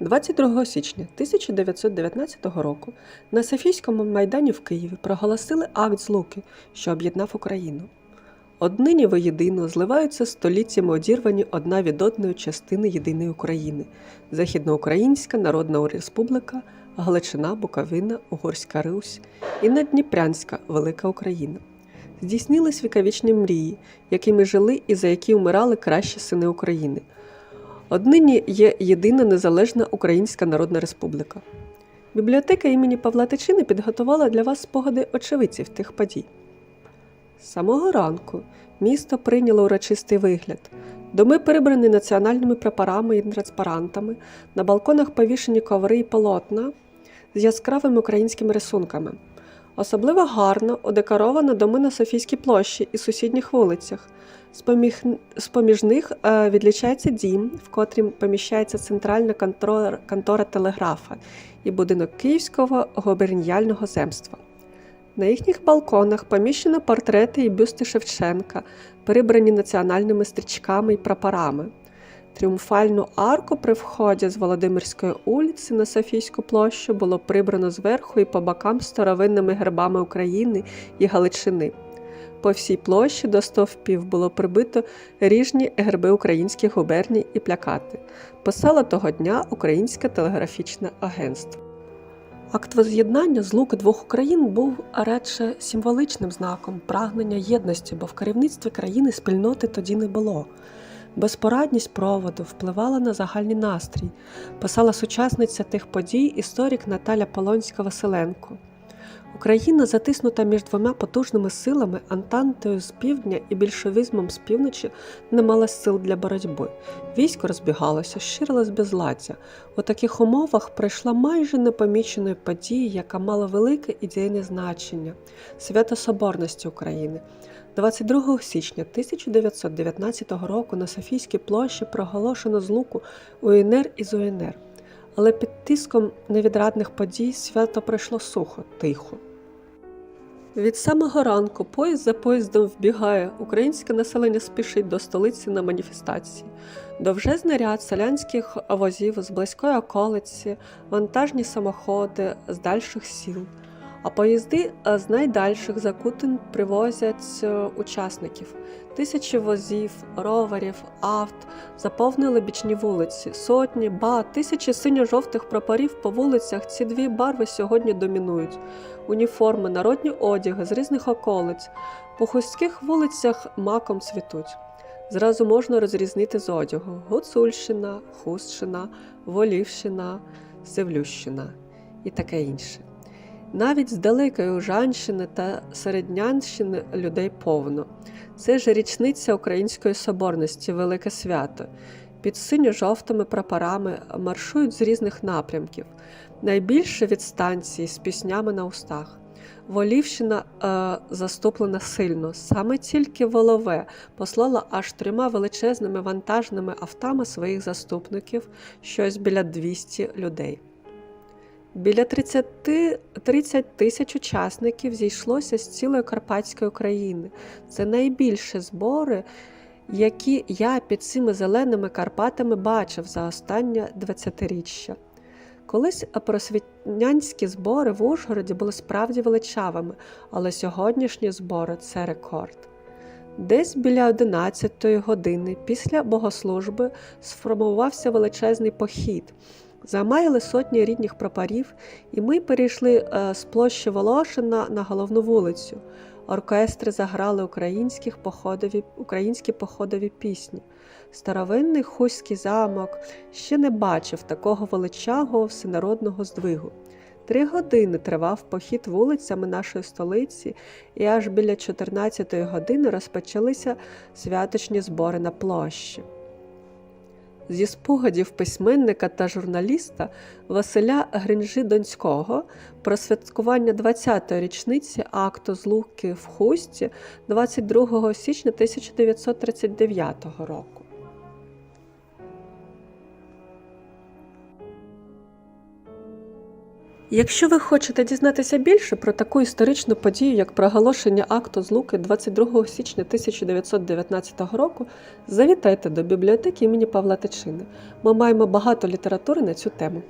22 січня 1919 року на Софійському майдані в Києві проголосили акт злуки, що об'єднав Україну. Однині воєдино зливаються століттями одірвані одна від одної частини єдиної України Західноукраїнська Народна Республіка, Галичина, Буковина, Угорська Русь і Надніпрянська Велика Україна. Здійснились віковічні мрії, якими жили і за які вмирали кращі сини України. Однині є єдина незалежна Українська Народна Республіка. Бібліотека імені Павла Тичини підготувала для вас спогади очевидців тих подій. З самого ранку місто прийняло урочистий вигляд. Доми прибрані національними прапорами і транспарантами, на балконах повішені коври і полотна з яскравими українськими рисунками. Особливо гарно одекоровано доми на Софійській площі і сусідніх вулицях. З-поміг... З-поміж них е, відлічається дім, в котрім поміщається центральна контора, контора телеграфа і будинок Київського губерніального земства. На їхніх балконах поміщено портрети і бюсти Шевченка, прибрані національними стрічками і прапорами. Тріумфальну арку при вході з Володимирської вулиці на Софійську площу було прибрано зверху і по бокам старовинними гербами України і Галичини. По всій площі до стовпів було прибито ріжні герби українських губерній і плякати. Писало того дня Українське телеграфічне агентство. Акт воз'єднання злуки двох Україн був радше символичним знаком прагнення єдності, бо в керівництві країни спільноти тоді не було. Безпорадність проводу впливала на загальний настрій, писала сучасниця тих подій історик Наталя Полонська Василенко. Україна, затиснута між двома потужними силами Антантою з півдня і більшовизмом з півночі, не мала сил для боротьби. Військо розбігалося, щирилось безладдя. У таких умовах пройшла майже непоміченою подія, яка мала велике ідейне значення свято Соборності України. 22 січня 1919 року на Софійській площі проголошено злуку УНР із УНР. Але під тиском невідрадних подій свято пройшло сухо, тихо. Від самого ранку поїзд за поїздом вбігає, українське населення спішить до столиці на маніфестації. Довжезний ряд селянських возів з близької околиці, вантажні самоходи з дальших сіл. А поїзди е, з найдальших закутин привозять е, учасників. Тисячі возів, роварів, авт заповнили бічні вулиці, сотні, ба, тисячі синьо-жовтих прапорів по вулицях. Ці дві барви сьогодні домінують. Уніформи, народні одяги з різних околиць. По хустських вулицях маком цвітуть. Зразу можна розрізнити з одягу: Гуцульщина, Хустщина, Волівщина, Севлющина і таке інше. Навіть з далекої Ужанщини та Середнянщини людей повно. Це ж річниця Української соборності, велике свято. Під синьо-жовтими прапорами маршують з різних напрямків, найбільше від станції з піснями на устах. Волівщина е, заступлена сильно, саме тільки волове послала аж трьома величезними вантажними автами своїх заступників, щось біля 200 людей. Біля 30, 30 тисяч учасників зійшлося з цілої Карпатської України. Це найбільші збори, які я під цими зеленими Карпатами бачив за останнє 20-річчя. Колись просвітнянські збори в Ужгороді були справді величавими, але сьогоднішні збори це рекорд. Десь біля 11-ї години після богослужби сформувався величезний похід. Замаяли сотні рідних прапорів, і ми перейшли е, з площі Волошина на головну вулицю. Оркестри заграли українські походові, українські походові пісні. Старовинний хуський замок ще не бачив такого величавого всенародного здвигу. Три години тривав похід вулицями нашої столиці, і аж біля 14-ї години розпочалися святочні збори на площі. Зі спогадів письменника та журналіста Василя Гринжи Донського про святкування 20-ї річниці акту злуки в Хусті 22 січня 1939 року. Якщо ви хочете дізнатися більше про таку історичну подію, як проголошення акту Злуки 22 січня 1919 року, завітайте до бібліотеки імені Павла Тичини. Ми маємо багато літератури на цю тему.